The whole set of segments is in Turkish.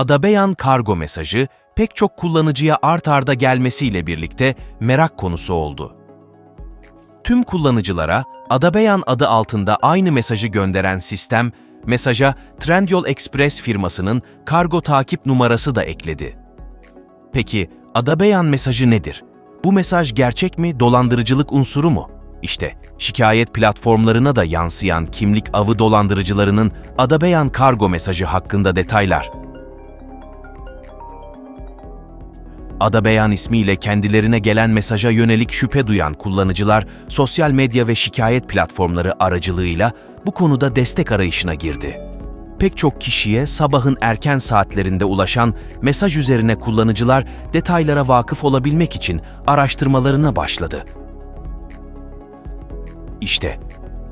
Adabeyan kargo mesajı pek çok kullanıcıya art arda gelmesiyle birlikte merak konusu oldu. Tüm kullanıcılara Adabeyan adı altında aynı mesajı gönderen sistem, mesaja Trendyol Express firmasının kargo takip numarası da ekledi. Peki Adabeyan mesajı nedir? Bu mesaj gerçek mi, dolandırıcılık unsuru mu? İşte şikayet platformlarına da yansıyan kimlik avı dolandırıcılarının Adabeyan kargo mesajı hakkında detaylar. Adabeyan ismiyle kendilerine gelen mesaja yönelik şüphe duyan kullanıcılar sosyal medya ve şikayet platformları aracılığıyla bu konuda destek arayışına girdi. Pek çok kişiye sabahın erken saatlerinde ulaşan mesaj üzerine kullanıcılar detaylara vakıf olabilmek için araştırmalarına başladı. İşte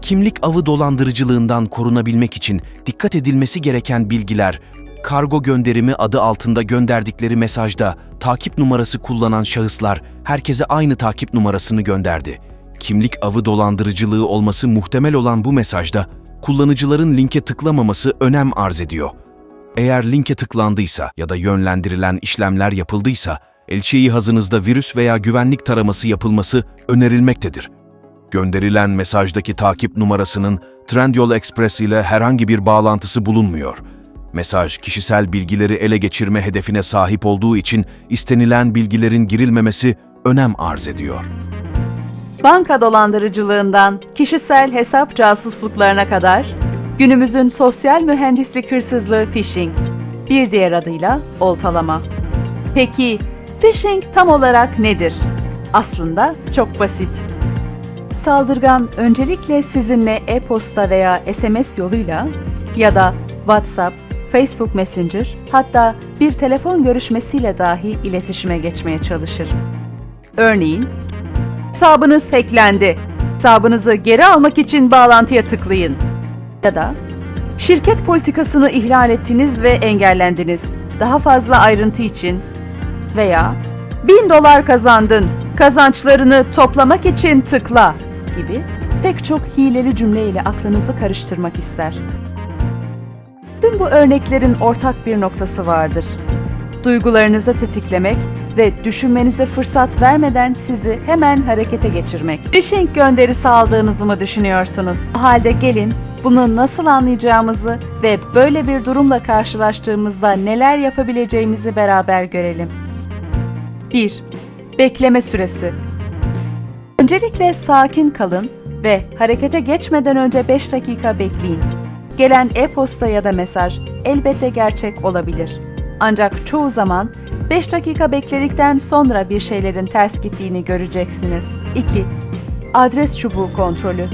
kimlik avı dolandırıcılığından korunabilmek için dikkat edilmesi gereken bilgiler, kargo gönderimi adı altında gönderdikleri mesajda takip numarası kullanan şahıslar herkese aynı takip numarasını gönderdi. Kimlik avı dolandırıcılığı olması muhtemel olan bu mesajda kullanıcıların linke tıklamaması önem arz ediyor. Eğer linke tıklandıysa ya da yönlendirilen işlemler yapıldıysa, elçi cihazınızda virüs veya güvenlik taraması yapılması önerilmektedir. Gönderilen mesajdaki takip numarasının Trendyol Express ile herhangi bir bağlantısı bulunmuyor. Mesaj, kişisel bilgileri ele geçirme hedefine sahip olduğu için istenilen bilgilerin girilmemesi önem arz ediyor. Banka dolandırıcılığından kişisel hesap casusluklarına kadar günümüzün sosyal mühendislik hırsızlığı phishing, bir diğer adıyla oltalama. Peki phishing tam olarak nedir? Aslında çok basit. Saldırgan öncelikle sizinle e-posta veya SMS yoluyla ya da WhatsApp, Facebook Messenger hatta bir telefon görüşmesiyle dahi iletişime geçmeye çalışır. Örneğin Hesabınız hacklendi. Hesabınızı geri almak için bağlantıya tıklayın. Ya da şirket politikasını ihlal ettiniz ve engellendiniz. Daha fazla ayrıntı için veya 1000 dolar kazandın. Kazançlarını toplamak için tıkla gibi pek çok hileli cümleyle aklınızı karıştırmak ister. Tüm bu örneklerin ortak bir noktası vardır. Duygularınızı tetiklemek ve düşünmenize fırsat vermeden sizi hemen harekete geçirmek. Phishing gönderisi aldığınızı mı düşünüyorsunuz? O halde gelin bunu nasıl anlayacağımızı ve böyle bir durumla karşılaştığımızda neler yapabileceğimizi beraber görelim. 1. Bekleme süresi. Öncelikle sakin kalın ve harekete geçmeden önce 5 dakika bekleyin. Gelen e-posta ya da mesaj elbette gerçek olabilir. Ancak çoğu zaman 5 dakika bekledikten sonra bir şeylerin ters gittiğini göreceksiniz. 2. Adres çubuğu kontrolü.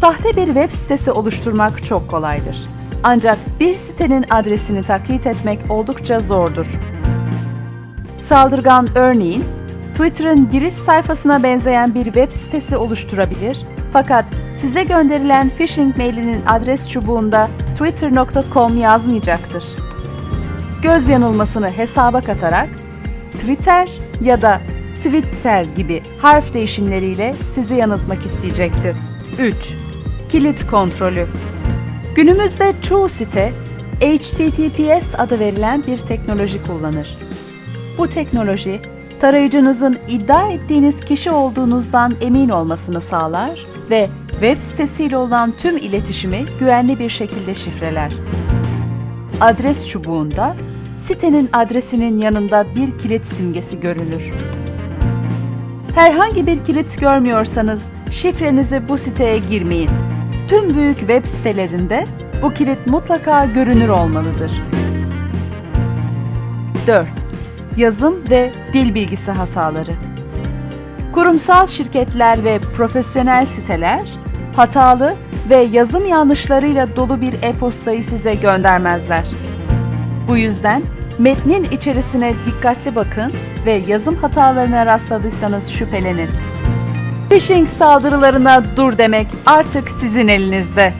Sahte bir web sitesi oluşturmak çok kolaydır. Ancak bir sitenin adresini taklit etmek oldukça zordur. Saldırgan örneğin Twitter'ın giriş sayfasına benzeyen bir web sitesi oluşturabilir fakat size gönderilen phishing mailinin adres çubuğunda twitter.com yazmayacaktır. Göz yanılmasını hesaba katarak Twitter ya da Twitter gibi harf değişimleriyle sizi yanıltmak isteyecektir. 3. Kilit kontrolü. Günümüzde çoğu site HTTPS adı verilen bir teknoloji kullanır. Bu teknoloji, tarayıcınızın iddia ettiğiniz kişi olduğunuzdan emin olmasını sağlar ve web sitesiyle olan tüm iletişimi güvenli bir şekilde şifreler. Adres çubuğunda sitenin adresinin yanında bir kilit simgesi görünür. Herhangi bir kilit görmüyorsanız şifrenizi bu siteye girmeyin. Tüm büyük web sitelerinde bu kilit mutlaka görünür olmalıdır. 4. Yazım ve dil bilgisi hataları. Kurumsal şirketler ve profesyonel siteler hatalı ve yazım yanlışlarıyla dolu bir e-postayı size göndermezler. Bu yüzden metnin içerisine dikkatli bakın ve yazım hatalarına rastladıysanız şüphelenin. Phishing saldırılarına dur demek artık sizin elinizde.